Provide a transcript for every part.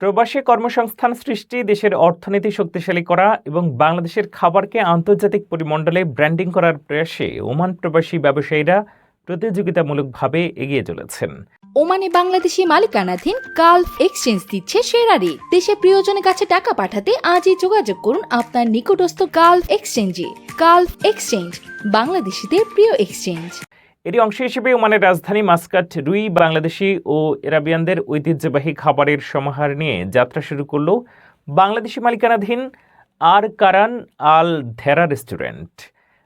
প্রবাসী কর্মসংস্থান সৃষ্টি, দেশের অর্থনীতি শক্তিশালী করা এবং বাংলাদেশের খাবারকে আন্তর্জাতিক পরিমণ্ডলে ব্র্যান্ডিং করার প্রয়াসে ওমান প্রবাসী ব্যবসায়ীরা প্রতিযোগিতামূলকভাবে এগিয়ে চলেছেন। ওমানে বাংলাদেশি মালিকানাধীন গালফ এক্সচেঞ্জ দিচ্ছে সেরা দেশে প্রিয়জনের কাছে টাকা পাঠাতে আজই যোগাযোগ করুন আপনার নিকটস্থ গালফ এক্সচেঞ্জে। গালফ এক্সচেঞ্জ, বাংলাদেশিদের প্রিয় এক্সচেঞ্জ। এরই অংশ হিসেবে ওমানের রাজধানী মাস্কাট রুই বাংলাদেশি ও এরাবিয়ানদের ঐতিহ্যবাহী খাবারের সমাহার নিয়ে যাত্রা শুরু করল বাংলাদেশি মালিকানাধীন আর কারান আল ধেরা রেস্টুরেন্ট।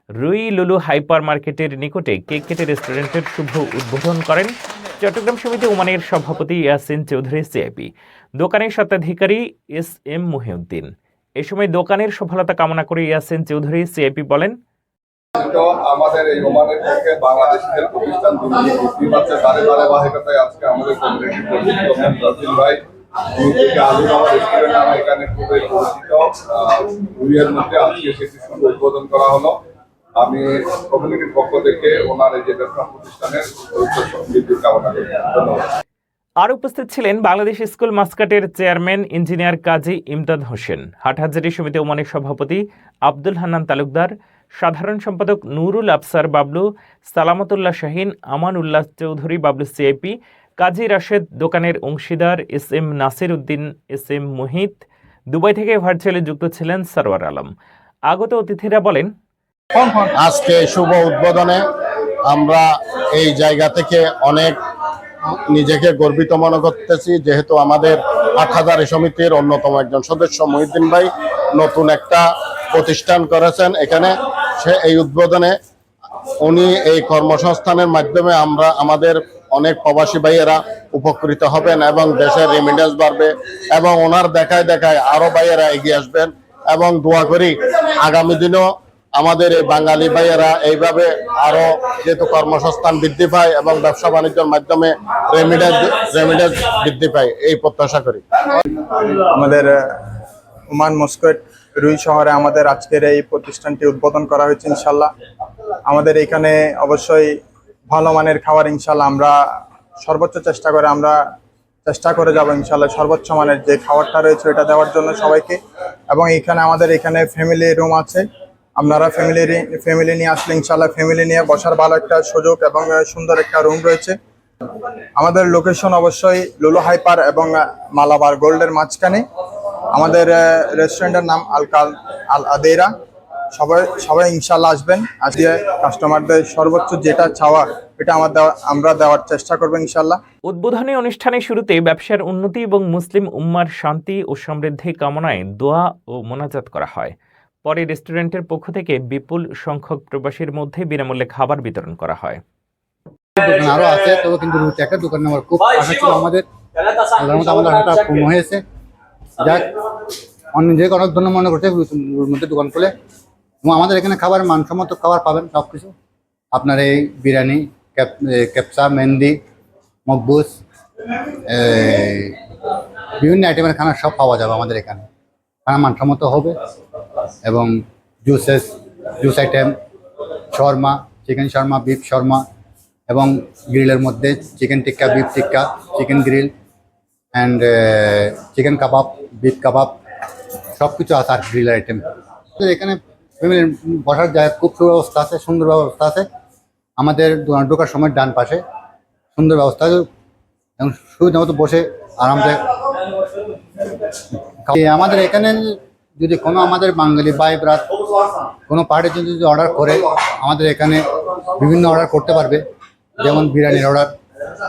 রুই লুলু হাইপার মার্কেটের নিকটে কেক কেটে রেস্টুরেন্টের শুভ উদ্বোধন করেন চট্টগ্রাম সমিতি ওমানের সভাপতি ইয়াসিন চৌধুরী, সিআইপি। দোকানের স্বত্বাধিকারী এস এম মহিউদ্দিন। এ সময় দোকানের সফলতা কামনা করে ইয়াসিন চৌধুরী, সিআইপি বলেন আমাদের এই পক্ষে বাংলাদেশের প্রতিষ্ঠান দুর্নীতি পারছে তারে আজকে আমাদের ভাই উদ্বোধন করা হলো। আমি কমিউনিটির পক্ষ থেকে ওনার এই যে ব্যবসা প্রতিষ্ঠানের কামনা করি। আর উপস্থিত ছিলেন বাংলাদেশ স্কুল মাস্কাটের চেয়ারম্যান ইঞ্জিনিয়ার কাজী ইমদাদ হোসেন, হাটহাজারি সমিতি ওমানের সভাপতি আব্দুল হান্নান তালুকদার সাধারণ সম্পাদক নুরুল আফসার বাবলু, সালামতুল্লাহ শাহিন আমান উল্লাহ চৌধুরী বাবলু সিআইপি কাজী রাশেদ দোকানের অংশীদার S M Nasir Uddin, S M Mohit, Dubai থেকে ভার্চুয়ালি যুক্ত ছিলেন সরওয়ার আলম। আগত অতিথিরা বলেন, আজকে শুভ উদ্বোধনে আমরা এই জায়গা থেকে অনেক নিজেকে গর্বিত মনে করতেছি, যেহেতু আমাদের আট হাজার সমিতির অন্যতম একজন সদস্য মহিউদ্দিন ভাই, নতুন একটা প্রতিষ্ঠান করেছেন। এখানে সে এই উদ্বোধনে উনি এই কর্মসংস্থানের মাধ্যমে আমরা, আমাদের অনেক প্রবাসী ভাইয়েরা উপকৃত হবেন এবং দেশের রেমিডেন্স বাড়বে এবং ওনার দেখায় দেখায় আরও ভাইয়েরা এগিয়ে আসবেন এবং দোয়া করি আগামী দিনেও আমাদের এই বাঙালি ভাইয়েরা এইভাবে আরও যেহেতু কর্মসংস্থান বৃদ্ধি পায় এবং ব্যবসা বাণিজ্যের মাধ্যমে রেমিডেন্স রেমিডেন্স বৃদ্ধি পায়, এই প্রত্যাশা করি। আমাদের ওমান মস্কোট রুই শহরে আমাদের আজকের এই প্রতিষ্ঠানটি উদ্বোধন করা হয়েছে ইনশাল্লাহ। আমাদের এখানে অবশ্যই ভালো মানের খাবার ইনশাল্লাহ আমরা সর্বোচ্চ চেষ্টা করে আমরা চেষ্টা করে যাব ইনশাল্লাহ সর্বোচ্চ মানের যে খাবারটা রয়েছে এটা দেওয়ার জন্য সবাইকে। এবং এখানে আমাদের এখানে ফ্যামিলি রুম আছে। আপনারা ফ্যামিলি ফ্যামিলি নিয়ে আসলে ইনশাল্লাহ ফ্যামিলি নিয়ে বসার ভালো একটা সুযোগ এবং সুন্দর একটা রুম রয়েছে। আমাদের লোকেশন অবশ্যই লুলো হাইপার এবং মালাবার গোল্ডের মাঝখানে। আমাদের রেস্টুরেন্টের নাম আলকাল আল আদেরা সবাই সবাই ইনশাল্লাহ আসবেন। আজকে কাস্টমারদের সর্বোচ্চ যেটা চাওয়া এটা আমার দেওয়া- আমরা দেওয়ার চেষ্টা করব ইনশাল্লাহ উদ্বোধনী অনুষ্ঠানের শুরুতে ব্যবসার উন্নতি এবং মুসলিম উম্মার শান্তি ও সমৃদ্ধি কামনায় দোয়া ও মোনাজাত করা হয়। পরে রেস্টুরেন্টের পক্ষ থেকে বিপুল সংখ্যক প্রবাসীর মধ্যে বিনামূল্যে খাবার বিতরণ করা হয়। দোকান আরও আছে তবে কিন্তু একটা দোকান আমার খুব আশা ছিল আমাদের। আমাদের হয়েছে। যাক অন্য যে অনেক ধন্য মনে করছে মধ্যে দোকান খুলে। এবং আমাদের এখানে খাবার মানসম্মত খাবার পাবেন সব কিছু আপনার এই বিরিয়ানি, ক্যাপ ক্যাপসা, মেহেন্দি মকবুস বিভিন্ন আইটেমের খানা সব পাওয়া যাবে আমাদের এখানে। খানা মানসম্মত হবে এবং juices, juice item, Sharma, chicken Sharma, beef Sharma এবং গ্রিলের মধ্যে chicken tikka, beef tikka, chicken grill and chicken kebab beef kebab সব কিছু আছে আর গ্রিল আইটেম এখানে ফ্যামিলির বসার জায়গা খুব সুব্যবস্থা আছে, সুন্দর ব্যবস্থা আছে। আমাদের ঢোকার সময় ডান পাশে। সুন্দর ব্যবস্থা আছে। এবং সুবিধা মতো বসে আরামসে আমাদের এখানে যদি কোনো আমাদের বাঙালি বাই ব্রাত কোনো পার্টি যদি অর্ডার করে, আমাদের এখানে বিভিন্ন অর্ডার করতে পারবে। যেমন বিরিয়ানির order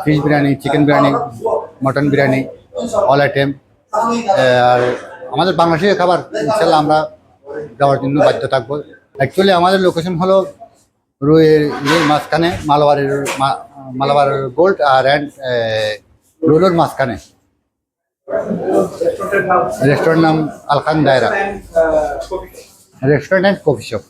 fish biryani chicken biryani mutton biryani all item আর আমাদের বাংলাদেশি খাবার, ইনশাল্লাহ আমরা দেওয়ার জন্য বাধ্য থাকব। অ্যাকচুয়ালি আমাদের লোকেশন হলো রুইয়ের ইয়ের মাঝখানে, মালাবারের মালাবার গোল্ড আর অ্যান্ড রুলোর মাঝখানে। রেস্টুরেন্ট নাম আলখান দায়রা রেস্টুরেন্ট অ্যান্ড কফি শপ